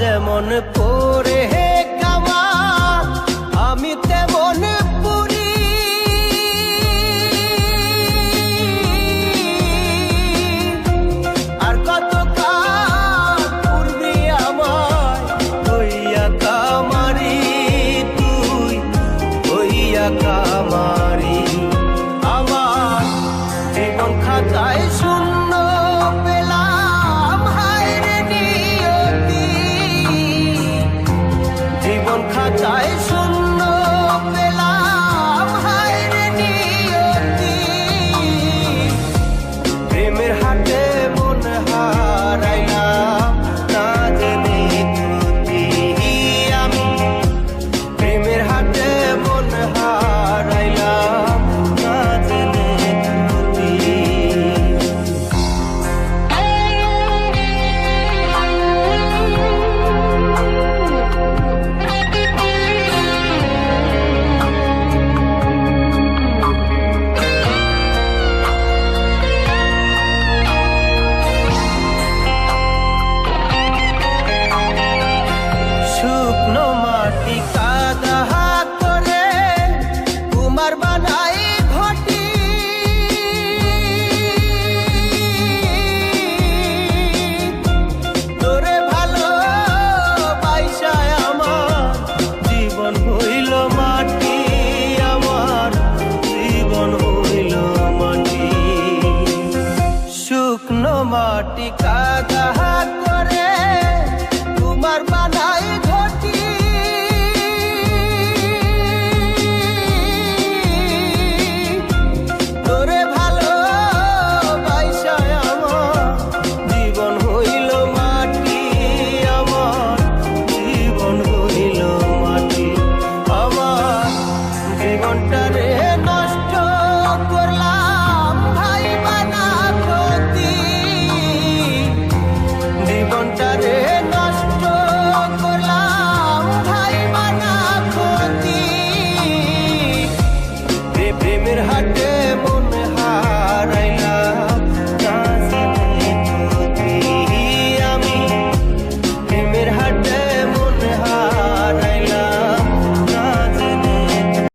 যেমন পরে হে কামা, আমি তেমন পুরি। আর কত কাল আমার হইয়া কামারি তুই হইয়া কামারি। আমার জীবন খাতায় শূন্য কুমার বানাই ঘটি। তোরে ভালো পাইসায় আমার জীবন হইল মাটি, আমার জীবন হইল মাটি। শুকনো মাটি কাদা করে তোমার বানাই ঘর ঘন্টা